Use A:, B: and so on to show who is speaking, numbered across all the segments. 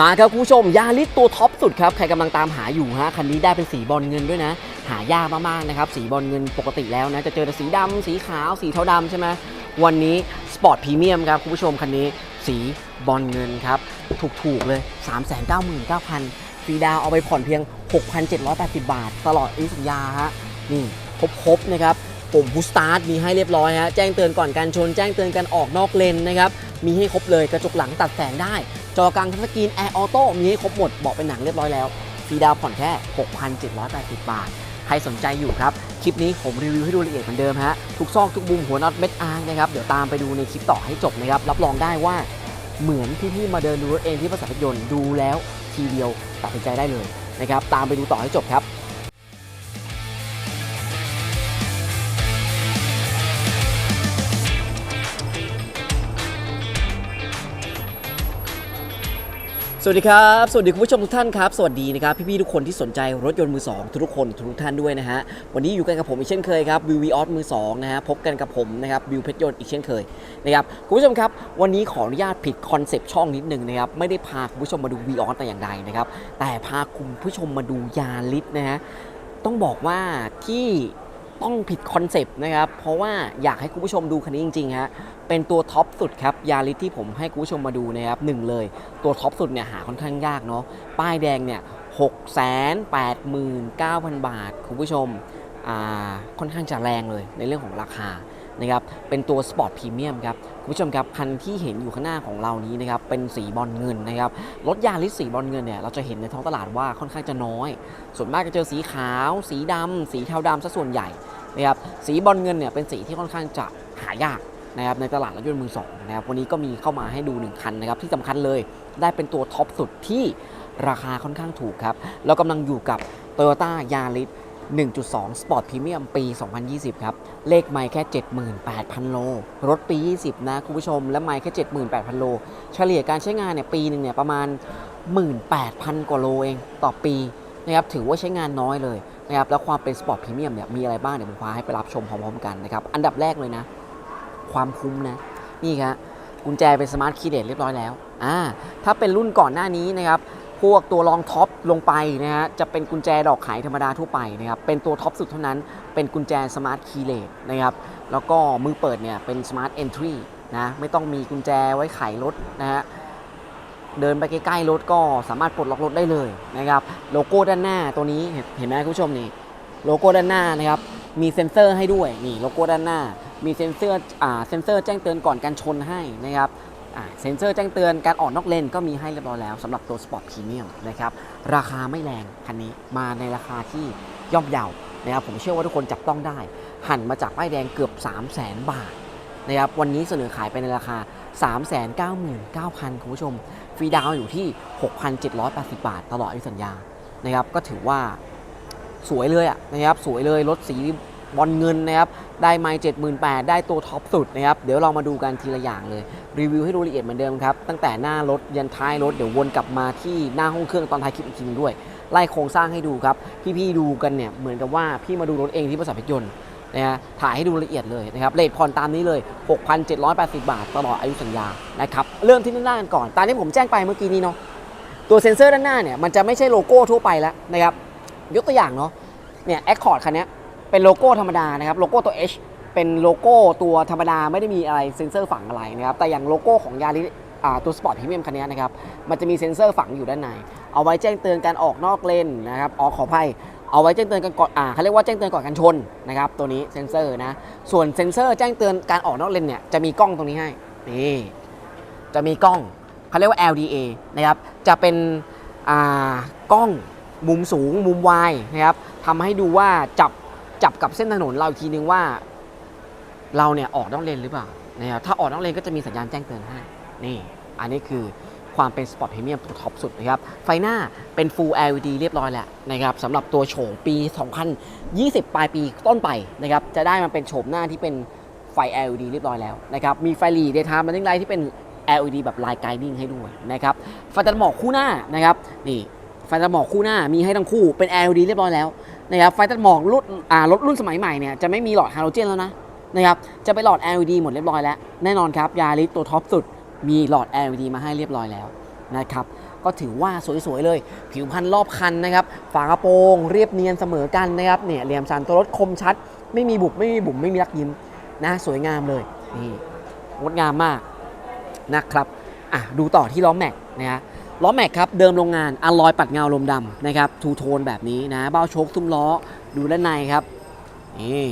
A: มาครับคุณผู้ชมยาริสตัวท็อปสุดครับใครกำลังตามหาอยู่ฮะคันนี้ได้เป็นสีบอลเงินด้วยนะ หายากมากๆนะครับสีบอลเงินปกติแล้วนะจะเจอแต่สีดำสีขาวสีเทาดำใช่ไหมวันนี้สปอร์ตพรีเมียมครับคุณผู้ชมคันนี้สีบอลเงินครับถูกๆเลย 399,900ฟรีดาวน์เอาไปผ่อนเพียง 6,780 บาท ตลอดอายุสัญญาฮะนี่ครบๆนะครับปุ่มบูสตาร์ทมีให้เรียบร้อยฮะแจ้งเตือนก่อนการชน แจ้งเตือนการออกนอกเลนนะครับมีให้ครบเลยกระจกหลังตัดแสงได้ จอกลางทัชสกรีนแอร์ออโต้มีให้ครบหมดเบาะเป็นหนังเรียบร้อยแล้วฟรีดาวผ่อนแค่ 6,780 บาท ใครสนใจอยู่ครับ คลิปนี้ผมรีวิวให้ดูละเอียดเหมือนเดิมฮะ ทุกซอกทุกมุมหัวน็อตเม็ดอาร์นะครับ เดี๋ยวตามไปดูในคลิปต่อให้จบนะครับ รับรองได้ว่าเหมือนพี่ๆมาเดินดูรถเองที่ภาษาพยนต์ดูแล้วทีเดียวตัดสินใจได้เลยนะครับ ตามไปดูต่อให้จบครับ สวัสดีครับ สวัสดีคุณผู้ชมทุกท่านครับ สวัสดีนะครับพี่ๆทุกคนที่สนใจรถยนต์มือสองทุกคนทุกท่านด้วยนะฮะ วันนี้อยู่กันกับผมอีกเช่นเคยครับวิววีออสมือสองนะฮะพบกันกับผมนะครับวิวเพชรยนต์อีกเช่นเคยนะครับคุณผู้ชมครับ วันนี้ขออนุญาตผิดคอนเซปต์ช่องนิดนึงนะครับไม่ได้พาคุณผู้ชมมาดูวีออสแต่อย่างใดนะครับแต่พาคุณผู้ชมมาดูยาลิสนะฮะต้องบอกว่าที่ต้องผิดคอนเซปต์นะครับเพราะว่าอยากให้คุณผู้ชมดูคันนี้จริงๆฮะ เป็นตัวท็อปสุดครับยาริสที่ผมให้คุณผู้ชมมาดูนะครับหนึ่งเลย ตัวท็อปสุดเนี่ยหาค่อนข้างยากเนาะป้ายแดงเนี่ยหกแสนแปดหมื่นเก้าพันบาท คุณผู้ชมอ่าค่อนข้างจะแรงเลยในเรื่องของราคานะครับเป็นตัวสปอร์ตพรีเมียมครับคุณผู้ชมครับคันที่เห็นอยู่ข้างหน้าของเรานี้นะครับเป็นสีบอลเงินนะครับรถยาริสสีบอลเงินเนี่ยเราจะเห็นในท้องตลาดว่าค่อนข้างจะน้อย ส่วนมากจะเจอสีขาว สีดำสีเทาดำซะส่วนใหญ่นะครับสีบอลเงินเนี่ยเป็นสีที่ค่อนข้างจะหายาก นะครับในตลาดรถยนต์มือสองนะครับวันนี้ก็มีเข้ามาให้ดู 1 คันนะครับที่สำคัญเลยได้เป็นตัวท็อปสุดที่ราคาค่อนข้างถูกครับ เรากำลังอยู่กับ Toyota Yaris 1.2 Sport Premium ปี 2020 ครับ เลขไม่แค่ 78,000 โล รถปี 20 นะ คุณผู้ชม และไม่แค่ 78,000 โล เฉลี่ยการใช้งานเนี่ย ปีหนึ่งเนี่ย ประมาณ 18,000 กว่าโลเองต่อปีนะครับ ถือว่าใช้งานน้อยเลยนะครับ แล้วความเป็นสปอร์ตพรีเมียมเนี่ย มีอะไรบ้าง เดี๋ยวผมพาให้ไปรับชมพร้อมๆกันนะครับ อันดับแรกเลยนะ ความคุ้มนะ นี่ครับกุญแจเป็นสมาร์ทคีย์เลสเรียบร้อยแล้วอ่าถ้าเป็นรุ่นก่อนหน้านี้นะครับพวกตัวรองท็อปลงไปนะฮะจะเป็นกุญแจดอกไขธรรมดาทั่วไปนะครับเป็นตัวท็อปสุดเท่านั้นเป็นกุญแจสมาร์ทคีย์เลสนะครับแล้วก็มือเปิดเนี่ยเป็นสมาร์ทเอนทรีนะไม่ต้องมีกุญแจไว้ไขรถนะฮะเดินไปใกล้ๆรถก็สามารถปลดล็อกรถได้เลยนะครับโลโก้ด้านหน้าตัวนี้เห็นเห็นไหมคุณผู้ชมนี่โลโก้ด้านหน้านะครับ มีเซ็นเซอร์ให้ด้วยนี่โลโก้ด้านหน้า มีเซ็นเซอร์อ่าเซ็นเซอร์แจ้งเตือนก่อนการชนให้นะครับอ่าเซ็นเซอร์แจ้งเตือนการออกนอกเลนก็มีให้เรียบร้อยแล้วสำหรับตัว Sport Premium นะครับราคาไม่แรงคันนี้มาในราคาที่ย่อมเยานะครับผมเชื่อว่าทุกคนจับต้องได้ หันมาจากป้ายแดงเกือบ 3 0 0 0 0 0บาทนะครับวันนี้เสนอขายไปในราคา 399,000 คุณผู้ชม ฟรีดาวอยู่ที่ 6,780 บาท ตลอดอายุสัญญานะครับก็ถือว่า สวยเลยอะนะครับสวยเลยรถสีบอลเงินนะครับได้ไมล์เจ็ดหมื่นแปดได้ตัวท็อปสุดนะครับเดี๋ยวเรามาดูกันทีละอย่างเลย รีวิวให้ดูละเอียดเหมือนเดิมครับ ตั้งแต่หน้ารถยันท้ายรถเดี๋ยววนกลับมาที่หน้าห้องเครื่องตอนท้ายคลิปอีกทีนึงด้วย ไล่โครงสร้างให้ดูครับ พี่ๆดูกันเนี่ยเหมือนกับว่าพี่มาดูรถเองที่บริษัทพยนต์นะฮะถ่ายให้ดูละเอียดเลยนะครับเลทผ่อนตามนี้เลย 6,780 บาทตลอดอายุสัญญานะครับเริ่มที่ด้านหน้ากันก่อนตามที่ผมแจ้งไปเมื่อกี้นี้เนาะตัวเซ็นเซอร์ด้านหน้าเนี่ยมันจะไม่ใช่โลโก้ทั่วไปแล้วนะครับ ยกตัวอย่างเนาะเนี่ยแอคคอร์ดคันนี้เป็นโลโก้ธรรมดานะครับโลโก้ตัว H เป็นโลโก้ตัวธรรมดาไม่ได้มีอะไรเซ็นเซอร์ฝังอะไรนะครับแต่อย่างโลโก้ของยาริตัวสปอร์ตพรีเมียมคันนี้นะครับมันจะมีเซ็นเซอร์ฝังอยู่ด้านใน เอาไว้แจ้งเตือนการออกนอกเลนนะครับอ๋อขอภัยเอาไว้แจ้งเตือนกันก่อนอ่าเขาเรียกว่าแจ้งเตือนก่อนการชนนะครับตัวนี้เซ็นเซอร์นะส่วนเซ็นเซอร์แจ้งเตือนการออกนอกเลนเนี่ยจะมีกล้องตรงนี้ให้นี่จะมีกล้องเขาเรียกว่า LDA นะครับจะเป็นกล้อง มุมสูงมุมวายนะครับทำให้ดูว่าจับจับกับเส้นถนนเราอีกทีนึงว่า เราเนี่ยออกนอกเลนหรือเปล่านะครับถ้าออกนอกเลนก็จะมีสัญญาณแจ้งเตือนให้นี่ อันนี้คือความเป็นสปอร์ตพรีเมียมตัวท็อปสุดนะครับ ไฟหน้าเป็น Full LED เรียบร้อยแล้วนะครับสำหรับตัวโฉมปี 2020 ปลายปีต้นไปนะครับ จะได้มาเป็นโฉมหน้าที่เป็นไฟ LED เรียบร้อยแล้วนะครับ มีไฟหลีเดทามมันติ้งไลท์ที่เป็น LED แบบลายไกดิ้งให้ด้วยนะครับไฟตัดหมอกคู่หน้านะครับ นี่ ฟตัดหมอกคู่หน้ามีให้ทั้งคู่เป็น LED เรียบร้อยแล้วนะครับไฟตัดหมอกรุ่นอ่ารถรุ่นสมัยใหม่เนี่ยจะไม่มีหลอดฮาโลเจนแล้วนะนะครับจะไปหลอด LED หมดเรียบร้อยแล้ว แน่นอนครับยาริสตัวท็อปสุดมีหลอด LED มาให้เรียบร้อยแล้วนะครับก็ถือว่าสวยๆเลย ผิวพรรณรอบคันนะครับฝากระโปรงเรียบเนียนเสมอกันนะครับเนี่ยเหลี่ยมสันตัวรถคมชัด ไม่มีบุบไม่มีบุ๋มไม่มีรักยิ้มนะสวยงามเลยนี่งดงามมากนะครับอะดูต่อที่ล้อแม็กนะฮะ ล้อแม็กครับเดิมโรงงานอลลอยปัดเงาลมดำนะครับทูโทนแบบนี้นะเบ้าโชคซุ้มล้อดูด้านในครับนี่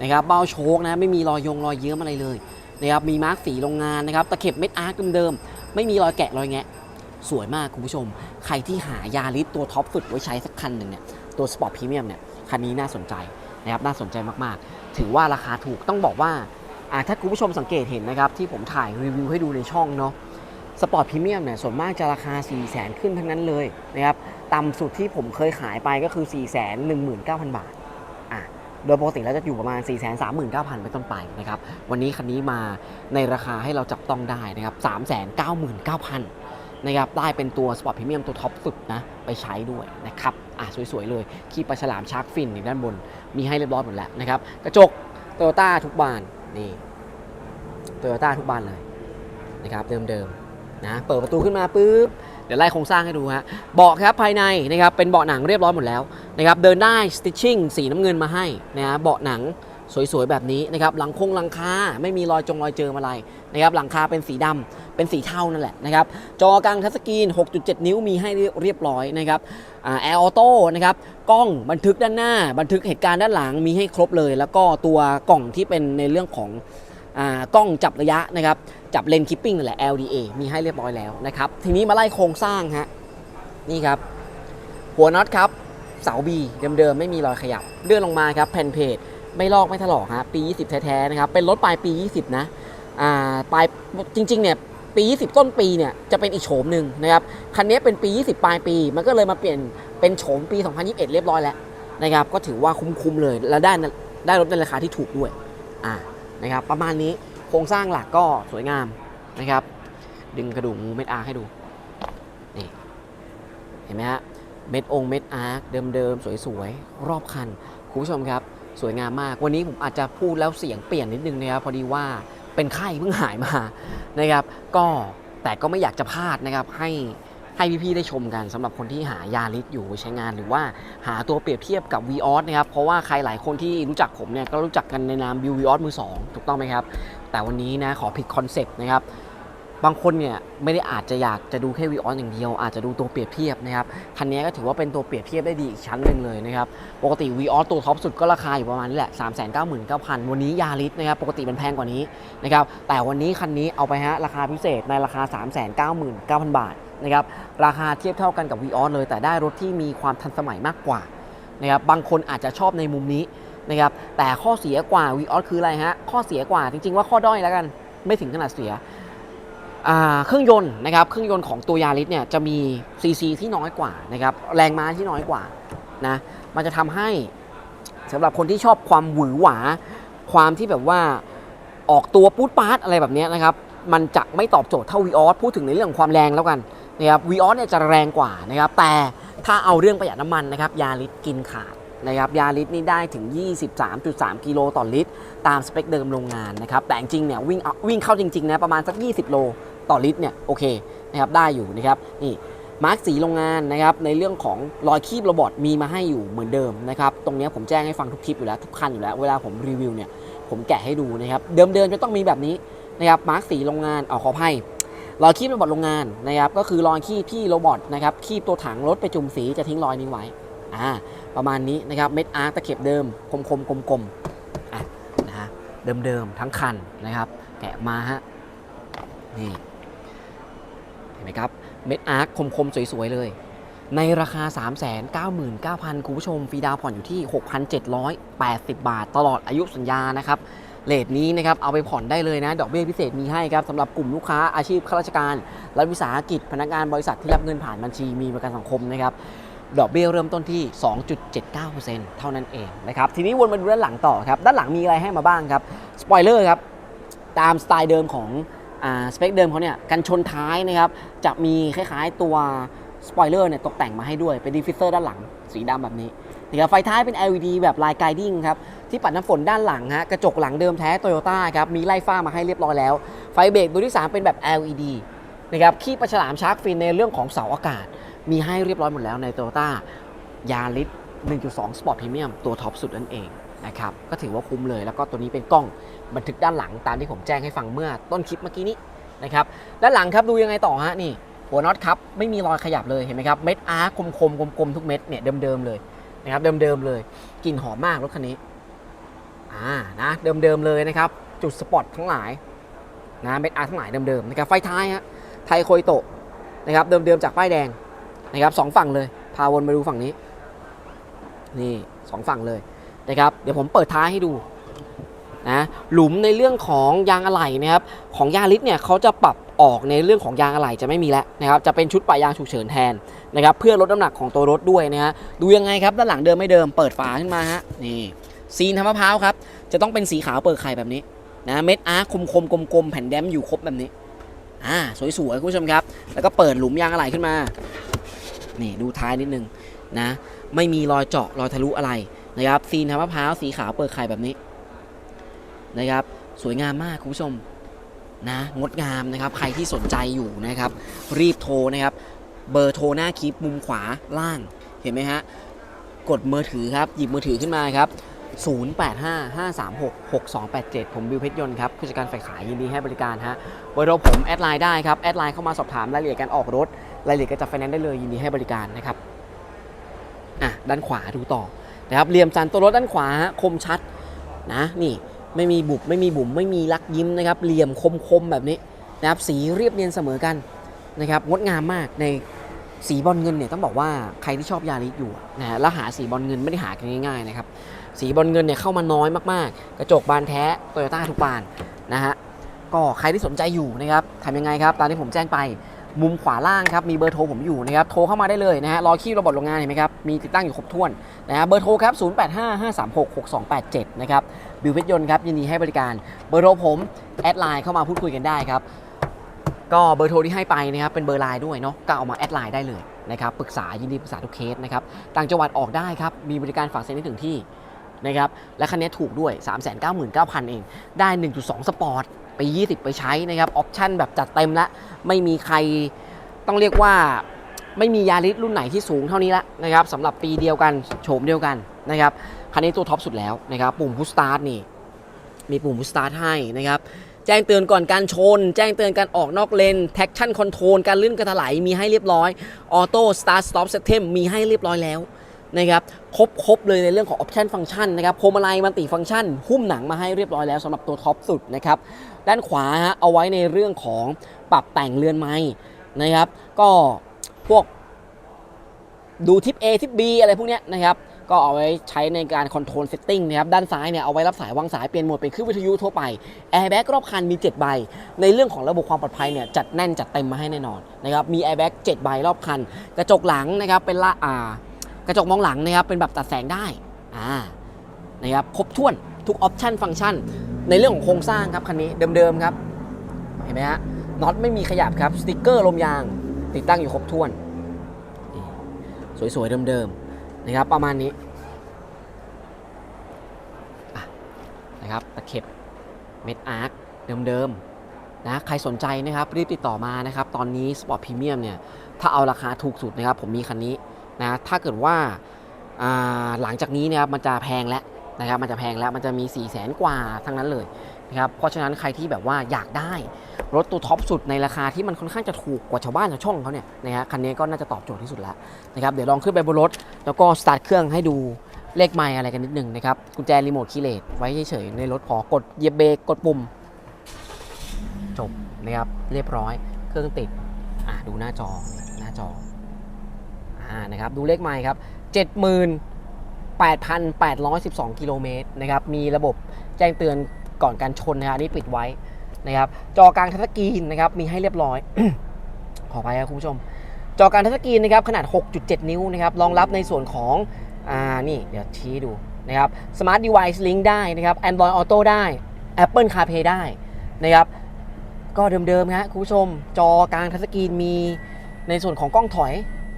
A: นะครับเบ้าโชคนะไม่มีรอยยงรอยเยิ้อมอะไรเลยนะครับมีมาร์กสีโรงงานนะครับตะเข็บเม็ดอาร์คเดิมๆไม่มีรอยแกะรอยแงะสวยมากคุณผู้ชม ใครที่หายาริสตัวท็อปสุดไว้ใช้สักคันหนึ่งเนี่ยตัวสปอร์ตพรีเมียมเนี่ยคันนี้น่าสนใจนะครับน่าสนใจมากๆ ถือว่าราคาถูกต้องบอกว่าอ่าถ้าคุณผู้ชมสังเกตเห็นนะครับที่ผมถ่ายรีวิวให้ดูในช่องเนาะ สปอร์ตพรีเมียมเนี่ยส่วนมากจะราคา 4 0 0แสนขึ้นทั้งนั้นเลยนะครับต่ำสุดที่ผมเคยขายไปก็คือ 4 1 9 0 0 0 บาทอะโดยปกติแล้วจะอยู่ประมาณ 4 3 9 0 0 0เป็นต้นไปนะครับวันนี้คันนี้มาในราคาให้เราจับต้องได้นะครับ 3 9 9 0 0 0นะครับได้เป็นตัวสปอร์ตพรีเมียมตัวท็อปสุดนะไปใช้ด้วยนะครับอะสวยๆเลยขี้ปลาฉลามชาร์กฟินอยู่ด้านบนมีให้เรียบร้อยหมดแล้วนะครับกระจกโตโยต้าทุกบานนี่โตโยต้าทุกบานเลยนะครับเดิมๆ นะเปิดประตูขึ้นมาปุ๊บเดี๋ยวไล่โครงสร้างให้ดูฮะเบาะครับภายในนะครับเป็นเบาะหนังเรียบร้อยหมดแล้วนะครับเดินได้สติชชิ่งสีน้ำเงินมาให้นะฮะเบาะหนังสวยๆ แบบนี้นะครับหลังคงหลังคาไม่มีรอยจงรอยเจอมอะไรนะครับหลังคาเป็นสีดำเป็นสีเทานั่นแหละนะครับจอกลางทัชสกรีน 6.7 นิ้วมีให้เรียบร้อยนะครับแอร์ออโต้นะครับกล้องบันทึกด้านหน้า บันทึกเหตุการณ์ด้านหลังมีให้ครบเลย แล้วก็ตัวกล่องที่เป็นในเรื่องของ กล้องจับระยะนะครับจับเลนคิปปิ้งนั่นแหละ LDA มีให้เรียบร้อยแล้วนะครับทีนี้มาไล่โครงสร้างฮะนี่ครับหัวน็อตครับเสาบีเดิมๆไม่มีรอยขยับเลื่อนลงมาครับแผ่นเพจไม่ลอกไม่ถลอกฮะปี 20 แท้ๆนะครับเป็นรถปลายปี 20 นะอ่าปลายจริงๆเนี่ยปี 20 ต้นปีเนี่ยจะเป็นอีกโฉมหนึ่งนะครับคันนี้เป็นปี 20 ปลายปี มันก็เลยมาเปลี่ยนเป็นโฉมปี 2021 เรียบร้อยแล้วนะครับก็ถือว่าคุ้มๆเลยแล้วได้ได้รถในราคาที่ถูกด้วยอ่า นะครับประมาณนี้โครงสร้างหลักก็สวยงามนะครับ ดึงกระดูกงูเม็ดอาร์ให้ดูนี่เห็นไหมฮะเม็ดองค์เม็ดอาร์คเดิมๆ สวยๆ รอบคัน คุณผู้ชมครับ สวยงามมาก วันนี้ผมอาจจะพูดแล้วเสียงเปลี่ยนนิดนึงนะครับ พอดีว่าเป็นไข้เพิ่งหายมานะครับ ก็แต่ก็ไม่อยากจะพลาดนะครับให้ ให้พี่ๆได้ชมกันสำหรับคนที่หายาลิสอยู่ใช้งานหรือว่าหาตัวเปรียบเทียบกับ v ีออสนะครับเพราะว่าใครหลายคนที่รู้จักผมเนี่ยก็รู้จักกันในนามบิววีออสมือสองถูกต้องไหมครับแต่วันนี้นะขอผิดคอนเซปต์นะครับ บางคนเนี่ยไม่ได้อาจจะอยากจะดูแค่วีออสอย่างเดียว อาจจะดูตัวเปรียบเทียบนะครับคันนี้ก็ถือว่าเป็นตัวเปรียบเทียบได้ดีอีกชั้นหนึ่งเลยนะครับปกติวีออสตัวท็อปสุดก็ราคาอยู่ประมาณนี้แหละ 3 9 9 9 0 0 วันนี้ยาริสนะครับปกติมันแพงกว่านี้นะครับแต่วันนี้คันนี้เอาไปฮะราคาพิเศษในราคา 3 9 9 0 0 0 บาทนะครับราคาเทียบเท่ากันกับวีออสเลย แต่ได้รถที่มีความทันสมัยมากกว่านะครับบางคนอาจจะชอบในมุมนี้นะครับแต่ข้อเสียกว่าวีออสคืออะไรฮะข้อเสียกว่าจริง ๆ ว่าข้อด้อยแล้วกันไม่ถึงขนาดเสีย เครื่องยนต์นะครับเครื่องยนต์ของตัวยาริสเนี่ยจะมีซีซีที่น้อยกว่านะครับแรงม้าที่น้อยกว่านะมันจะทำให้สำหรับคนที่ชอบความหวือหวา ความที่แบบว่าออกตัวปูดปาร์ตอะไรแบบนี้นะครับมันจะไม่ตอบโจทย์เท่าวีออสพูดถึงในเรื่องความแรงแล้วกันนะครับวีออสเนี่ยจะแรงกว่านะครับแต่ถ้าเอาเรื่องประหยัดน้ำมันนะครับยาริสกินขาด นะครับยาริสนี่ได้ถึง 23.3 กิโลต่อลิตร ตามสเปคเดิมโรงงานนะครับ แต่จริงเนี่ยวิ่งวิ่งเข้าจริงๆนะประมาณสัก 20 โลต่อลิตรเนี่ยโอเคนะครับได้อยู่นะครับนี่มาร์กสีโรงงานนะครับในเรื่องของรอยคีบโรบอทมีมาให้อยู่เหมือนเดิมนะครับตรงเนี้ยผมแจ้งให้ฟังทุกคลิปอยู่แล้วทุกคันอยู่แล้วเวลาผมรีวิวเนี่ยผมแกะให้ดูนะครับเดิมๆจะต้องมีแบบนี้นะครับมาร์กสีโรงงานเอาขออภัยรอยคีบโรบอทโรงงานนะครับก็คือรอยคีบที่โรบอทนะครับคีบตัวถังรถไปจุ่มสีจะทิ้งรอยนี้ไว้ อ่าประมาณนี้นะครับเม็ดอาร์ตตะเข็บเดิมคมๆกลมๆอะนะฮะเดิมๆทั้งคันนะครับแกะมาฮะนี่เห็นไหมครับเม็ดอาร์คคมๆสวยๆเลยในราคา 399,000 คุณผู้ชม ฟรีดาวผ่อนอยู่ที่ 6,780 บาท ตลอดอายุสัญญานะครับเลทนี้นะครับเอาไปผ่อนได้เลยนะ ดอกเบี้ยพิเศษมีให้ครับสำหรับกลุ่มลูกค้าอาชีพข้าราชการ รัฐวิสาหกิจพนักงานบริษัทที่รับเงินผ่านบัญชีมีประกันสังคมนะครับ ดอกเบี้ยเริ่มต้นที่ 2.79%เท่านั้นเองนะครับ ทีนี้วนมาดูด้านหลังต่อครับ ด้านหลังมีอะไรให้มาบ้างครับ สปอยเลอร์ครับ ตามสไตล์เดิมของอ่าสเปคเดิมเขาเนี่ย กันชนท้ายนะครับ จะมีคล้ายๆตัวสปอยเลอร์เนี่ยตกแต่งมาให้ด้วย เป็นดิฟฟิเซอร์ด้านหลังสีดำแบบนี้นะครับไฟท้ายเป็น LED แบบลายไกดิ้งครับ ที่ปัดน้ำฝนด้านหลังฮะ กระจกหลังเดิมแท้โตโยต้าครับ มีไล่ฟ้ามาให้เรียบร้อยแล้ว ไฟเบรกตัวที่ 3 เป็นแบบ LED นะครับ ขี้ปลาฉลามชาร์กฟินในเรื่องของเสาอากาศ มีให้เรียบร้อยหมดแล้วใน t o y ต้ายาริส1.2 Sport Premium ตัวท็อปสุดนั่นเองนะครับก็ถือว่าคุ้มเลยแล้วก็ตัวนี้เป็นกล้องบันทึกด้านหลังตามที่ผมแจ้งให้ฟังเมื่อต้นคลิปเมื่อกี้นี้นะครับด้านหลังครับดูยังไงต่อฮะนี่หัวน็อตครับไม่มีรอยขยับเลยเห็นไหมครับเม็ดอาร์คมคมๆกลมๆทุกเม็ดเนี่ยเดิมๆเลยนะครับเดิมๆเลยกลิ่นหอมมากรถคันนี้อ่านะเดิมๆเลยนะครับจุดสปอตทั้งหลายนะเม็ดอาร์ทั้งหลายเดิมๆนะครับไฟท้ายฮะไทยโคยโตะนะครับเดิมๆจากป้ายแดง นะครับสองฝั่งเลย พาวนมาดูฝั่งนี้ นี่สองฝั่งเลยนะครับ เดี๋ยวผมเปิดท้ายให้ดูนะหลุมในเรื่องของยางอะไหล่นะครับของยาริสเนี่ยเขาจะปรับออกในเรื่องของยางอะไหล่จะไม่มีแล้วนะครับจะเป็นชุดปะยางฉุกเฉินแทนนะครับเพื่อลดน้ำหนักของตัวรถด้วยนะฮะดูยังไงครับด้านหลังเดิมไม่เดิมเปิดฝาขึ้นมาฮะนี่ซีนทำมะพร้าวครับจะต้องเป็นสีขาวเปิดไข่แบบนี้นะเม็ดอาร์คมคมๆกลมๆแผ่นแดมอยู่ครบแบบนี้อ่าสวยๆคุณผู้ชมครับ แล้วก็เปิดหลุมยางอะไหล่ขึ้นมา นี่ดูท้ายนิดนึงนะไม่มีรอยเจาะรอยทะลุอะไรนะครับซีนทำมะพร้าวสีขาวเปิดไข่แบบนี้นะครับสวยงามมากคุณผู้ชมนะงดงามนะครับใครที่สนใจอยู่นะครับ รีบโทรนะครับ เบอร์โทรหน้าคลิปมุมขวาล่างเห็นไหมฮะกดมือถือครับ หยิบมือถือขึ้นมาครับ 0855366287 ผมบิวเพชรยนต์ครับผู้จัดการฝ่ายขายยินดีให้บริการฮะเบอร์โทรผมแอดไลน์ได้ครับ แอดไลน์เข้ามาสอบถามรายละเอียดการออกรถ รายละเอียดการจัดไฟแนนซ์ได้เลยยินดีให้บริการนะครับอะด้านขวาดูต่อนะครับเหลี่ยมสันตัวรถด้านขวาคมชัดนะนี่ไม่มีบุบไม่มีบุ๋มไม่มีลักยิ้มนะครับเหลี่ยมคมคมๆแบบนี้นะครับสีเรียบเนียนเสมอกันนะครับงดงามมากในสีบอลเงินเนี่ยต้องบอกว่าใครที่ชอบยาริสอยู่นะฮะแล้วหาสีบอลเงินไม่ได้หากันง่ายๆนะครับสีบอลเงินเนี่ยเข้ามาน้อยมากๆ กระจกบานแท้โตโยต้าทุกบานนะฮะก็ใครที่สนใจอยู่นะครับทำยังไงครับตามที่ผมแจ้งไป มุมขวาล่างครับมีเบอร์โทรผมอยู่นะครับโทรเข้ามาได้เลยนะฮะรอคีบระบบโรงงานเห็นไหมครับมีติดตั้งอยู่ครบถ้วนนะฮะเบอร์โทรครับ 0855366287 นะครับบิวเพชรยนต์ครับยินดีให้บริการเบอร์โทรผมแอดไลน์เข้ามาพูดคุยกันได้ครับก็เบอร์โทรที่ให้ไปนะครับเป็นเบอร์ไลน์ด้วยเนาะก็เอามาแอดไลน์ได้เลยนะครับปรึกษายินดีปรึกษาทุกเคสนะครับต่างจังหวัดออกได้ครับมีบริการฝากเซ็นได้ถึงที่นะครับและคันนี้ถูกด้วย 399,000 เองได้ 1.2 สปอร์ต ไป 20 ไปใช้นะครับออปชั่นแบบจัดเต็มละไม่มีใครต้องเรียกว่าไม่มียาริสรุ่นไหนที่สูงเท่านี้ละนะครับสำหรับปีเดียวกันโฉมเดียวกันนะครับคันนี้ตัวท็อปสุดแล้วนะครับปุ่มพุชสตาร์ทนี่มีปุ่มพุชสตาร์ทให้นะครับแจ้งเตือนก่อนการชน แจ้งเตือนการออกนอกเลนแท็กชั่นคอนโทรลการลื่นกระถลายมีให้เรียบร้อยออโต้สตาร์ทสต็อปเซตเทมมีให้เรียบร้อยแล้วนะครับครบครบเลยในเรื่องของออปชันฟังก์ชันนะครับพวงมาลัยมันติฟังก์ชัน หุ้มหนังมาให้เรียบร้อยแล้วสำหรับตัวท็อปสุดนะครับ ด้านขวาฮะเอาไว้ในเรื่องของปรับแต่งเรือนไม้นะครับ ก็พวกดูทิป A ทิป B อะไรพวกเนี้ยนะครับก็เอาไว้ใช้ในการคอนโทรลเซตติ้งนะครับด้านซ้ายเนี่ยเอาไว้รับสายวางสายเปลี่ยนโหมดเป็นเครื่องวิทยุทั่วไปแอร์แบ็กรอบคันมี 7 ใบ ในเรื่องของระบบความปลอดภัยเนี่ยจัดแน่นจัดเต็มมาให้แน่นอนนะครับมีแอร์แบ็ก7ใบรอบคัน กระจกหลังนะครับเป็นละอ่ากระจกมองหลังนะครับเป็นแบบตัดแสงได้อ่านะครับครบถ้วนทุกออปชันฟังก์ชัน ในเรื่องของโครงสร้างครับคันนี้เดิมๆครับ เห็นไหมฮะน็อตไม่มีขยับครับสติกเกอร์ลมยาง ติดตั้งอยู่ครบถ้วน สวยๆเดิมๆนะครับ ประมาณนี้นะครับตะเข็บเม็ดอาร์คเดิมๆนะใครสนใจนะครับรีบติดต่อมานะครับ ตอนนี้ Sport Premium เนี่ยถ้าเอาราคาถูกสุดนะครับ ผมมีคันนี้นะถ้าเกิดว่าหลังจากนี้นะครับมันจะแพงแล้ว นะครับมันจะแพงแล้วมันจะมี 4 0 0แสนกว่าทั้งนั้นเลยนะครับเพราะฉะนั้นใครที่แบบว่าอยากได้รถตัวท็อปสุดในราคาที่มันค่อนข้างจะถูกกว่าชาวบ้านชาวช่องเขาเนี่ยนะฮะคันนี้ก็น่าจะตอบโจทย์ที่สุดแล้วนะครับเดี๋ยวลองขึ้นไปบนรถ แล้วก็สตาร์ทเครื่องให้ดูเลขไมล์อะไรกันนิดหนึ่งนะครับกุญแจรีโมทคีย์เลสไว้เฉยๆในรถพอกดเหยียบเบรกกดปุ่มจบนะครับเรียบร้อยเครื่องติดอ่าดูหน้าจอนี่หน้าจออ่านะครับดูเลขไมล์ครับ 8,812 กิโลเมตรนะครับ มีระบบแจ้งเตือนก่อนการชนนะฮะอันนี้ปิดไว้นะครับ จอกลางทัชสกรีนนะครับ มีให้เรียบร้อย ขอไปครับคุณผู้ชม จอกลางทัชสกรีนนะครับ ขนาด 6.7 นิ้วนะครับ รองรับในส่วนของ อ่า นี่ เดี๋ยวชี้ดูนะครับ Smart Device Link ได้นะครับ Android Auto ได้ Apple CarPlay ได้นะครับ ก็เดิมๆฮะคุณผู้ชม จอกลางทัชสกรีนมีในส่วนของกล้องถอย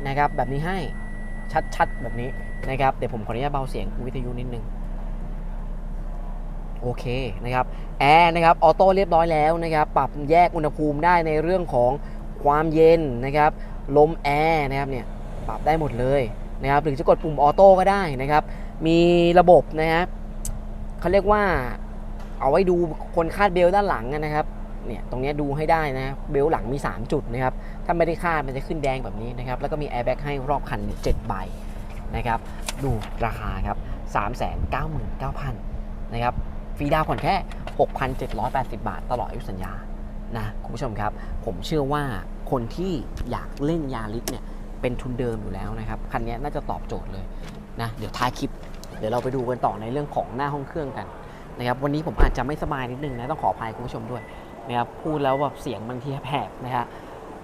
A: นะครับ แบบนี้ให้ชัดๆแบบนี้ นะครับเดี๋ยวผมขออนุญาตเบาเสียงวิทยุนิดนึงโอเคนะครับแอร์นะครับออโต้เรียบร้อยแล้วนะครับปรับแยกอุณหภูมิได้ในเรื่องของความเย็นนะครับลมแอร์นะครับเนี่ยปรับได้หมดเลยนะครับหรือจะกดปุ่มออโต้ก็ได้นะครับมีระบบนะครับเขาเรียกว่าเอาไว้ดูคนคาดเบลต์ด้านหลังนะครับเนี่ยตรงนี้ดูให้ได้นะเบลต์หลังมี 3 จุดนะครับถ้าไม่ได้คาดมันจะขึ้นแดงแบบนี้นะครับแล้วก็มีแอร์แบ็กให้รอบคัน7ใบ นะครับ ดูราคาครับ 399,000 นะครับ ฟรีดาวน์ผ่อนแค่ 6,780 บาทตลอดอายุสัญญา นะ คุณผู้ชมครับ ผมเชื่อว่าคนที่อยากเล่นยาริสเนี่ย เป็นทุนเดิมอยู่แล้วนะครับ คันนี้น่าจะตอบโจทย์เลยนะ เดี๋ยวท้ายคลิป เดี๋ยวเราไปดูกันต่อในเรื่องของหน้าห้องเครื่องกันนะครับ วันนี้ผมอาจจะไม่สบายนิดนึงนะ ต้องขออภัยคุณผู้ชมด้วยนะครับ พูดแล้วแบบเสียงบางทีแผบนะฮะ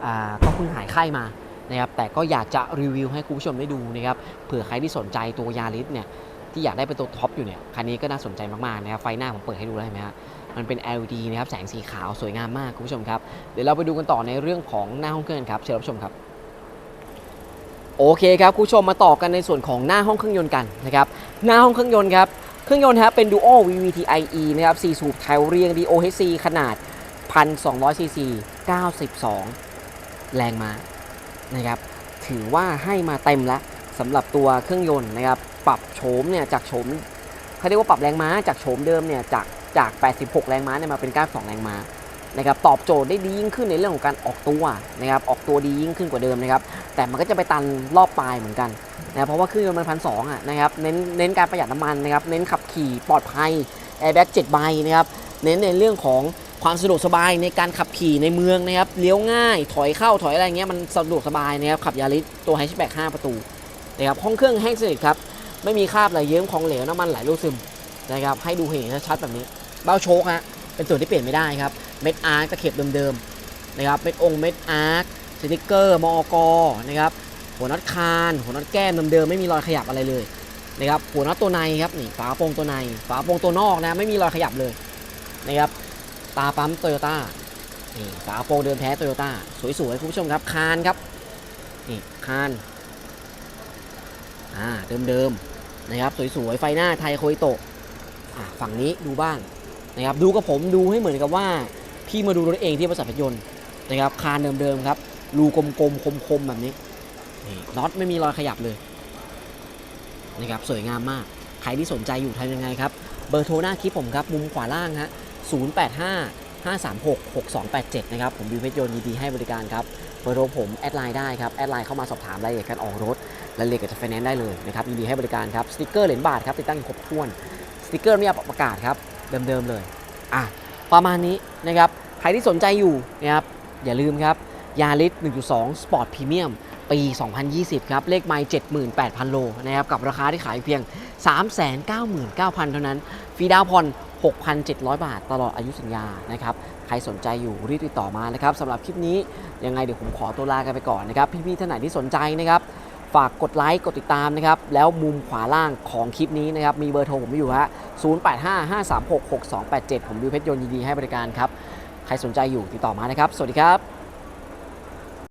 A: อ่าก็เพิ่งหายไข้มา นะครับแต่ก็อยากจะรีวิวให้คุณผู้ชมได้ดูนะครับเผื่อใครที่สนใจตัวยาริสเนี่ยที่อยากได้เป็นตัวท็อปอยู่เนี่ยคันนี้ก็น่าสนใจมากๆนะครับไฟหน้าผมเปิดให้ดูได้วเห็นไหมฮะมันเป็น LED นะครับแสงสีขาวสวยงามมากคุณผู้ชมครับเดี๋ยวเราไปดูกันต่อในเรื่องของหน้าห้องเครื่องกันครับเชิญรับชมครับโอเคครับคุณผู้ชมมาต่อกันในส่วนของหน้าห้องเครื่องยนต์กันนะครับหน้าห้องเครื่องยนต์ครับเครื่องยนต์ครับเป็น Duo VVT-IE นะครับ4สูบไทเรียง DOHC ขนาด 1,200 cc 92 แรงม้า นะครับถือว่าให้มาเต็มแล้วสำหรับตัวเครื่องยนต์นะครับปรับโฉมเนี่ยจากโฉมเขาเรียกว่าปรับแรงม้าจากโฉมเดิมเนี่ยจากจาก 86 แรงม้าเนี่ยมาเป็น 92 แรงม้านะครับตอบโจทย์ได้ดียิ่งขึ้นในเรื่องของการออกตัวนะครับออกตัวดียิ่งขึ้นกว่าเดิมนะครับแต่มันก็จะไปตันรอบปลายเหมือนกันนะเพราะว่าเครื่องยนต์มันพันสองอะนะครับเน้นเน้นการประหยัดน้ำมันนะครับเน้นขับขี่ปลอดภัยแอร์แบ็ก7ใบนะครับเน้นในเรื่องของ ความสะดวกสบายในการขับขี่ในเมืองนะครับเลี้ยวง่ายถอยเข้าถอยอะไรเงี้ยมันสะดวกสบายนะครับขับยาริสตัวแฮชแบ็ก5ประตูนะครับห้องเครื่องแห้งสนิทครับไม่มีคราบไหลเยิ้มของเหลวน้ำมันไหลรูซึมนะครับให้ดูเห็นชัดแบบนี้เบ้าโชคฮะเป็นส่วนที่เปลี่ยนไม่ได้ครับเม็ดอาร์ตะเข็บเดิมๆนะครับเม็ดองค์เม็ดอาร์ตสติกเกอร์มอกนะครับหัวน็อตคานหัวน็อตแก้มเดิมๆไม่มีรอยขยับอะไรเลยนะครับหัวน็อตตัวในครับนี่ฝาโปร่งตัวใน ฝาโปร่งตัวนอกนะไม่มีรอยขยับเลยนะครับ ตาปั๊มโตโยต้านี่ฝาโปรงเดิมแท้โตโยต้าสวยๆคุณผู้ชมครับคานครับนี่คานอ่าเดิมๆนะครับสวยๆไฟหน้าไทยโคยโตะฝั่งนี้ดูบ้างนะครับดูกับผมดูให้เหมือนกับว่า พี่มาดูรถเองที่บริษัทรถยนต์นะครับคานเดิมๆครับรูกลมๆคมๆแบบนี้นี่น็อตไม่มีรอยขยับเลยนะครับสวยงามมาก ใครที่สนใจอยู่ทำยังไงครับ เบอร์โทรหน้าคลิปผมครับ มุมขวาล่างฮะ 085 536 6287 นะครับ ผมวิวเพชรยนยินดีให้บริการครับเบอร์โทรผมแอดไลน์ได้ครับ แอดไลน์เข้ามาสอบถามรายละเอียดการออกรถรายละเอียดกับจะไฟแนนซ์ได้เลยนะครับยินดีให้บริการครับสติกเกอร์เหรียญบาทครับติดตั้งครบถ้วนสติกเกอร์ไม่อาประกาศครับเดิมๆเลยอะประมาณนี้นะครับใครที่สนใจอยู่นะครับอย่าลืมครับยาริส1.2 Sport Premium ปี 2020 ครับ เลขไมล์78,000 โล นะครับ กับราคาที่ขายเพียง 399,000 เท่านั้น ฟรีดาวผ่อน 6,700 บาทตลอดอายุสัญญานะครับใครสนใจอยู่รีบติดต่อมานะครับสำหรับคลิปนี้ยังไงเดี๋ยวผมขอตัวลากันไปก่อนนะครับพี่ๆท่านไหนที่สนใจนะครับฝากกดไลค์กดติดตามนะครับแล้วมุมขวาล่างของคลิปนี้นะครับมีเบอร์โทรผมอยู่ฮะ0855366287 ผมวิวเพชรยนต์ยินดีให้บริการครับใครสนใจอยู่ติดต่อมานะครับ สวัสดีครับ